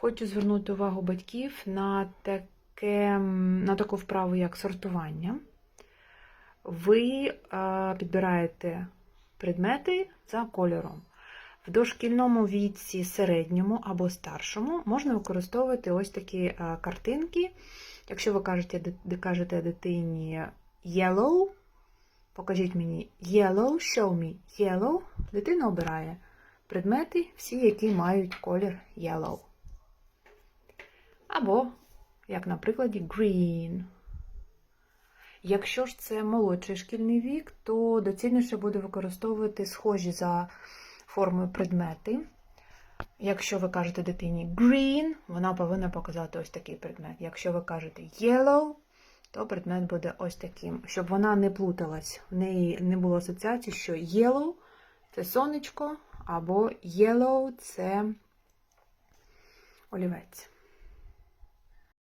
Хочу звернути увагу батьків на, таке, на таку вправу, як сортування. Ви е, підбираєте предмети за кольором. В дошкільному віці, середньому або старшому можна використовувати ось такі е, картинки. Якщо ви кажете, кажете дитині yellow, покажіть мені yellow, show me yellow, дитина обирає предмети, всі, які мають колір yellow. Або, як на прикладі, green. Якщо ж це молодший шкільний вік, то доцільніше буде використовувати схожі за формою предмети. Якщо ви кажете дитині green, вона повинна показати ось такий предмет. Якщо ви кажете yellow, то предмет буде ось таким, щоб вона не плуталась. В неї не було асоціації, що yellow це сонечко, або yellow це олівець.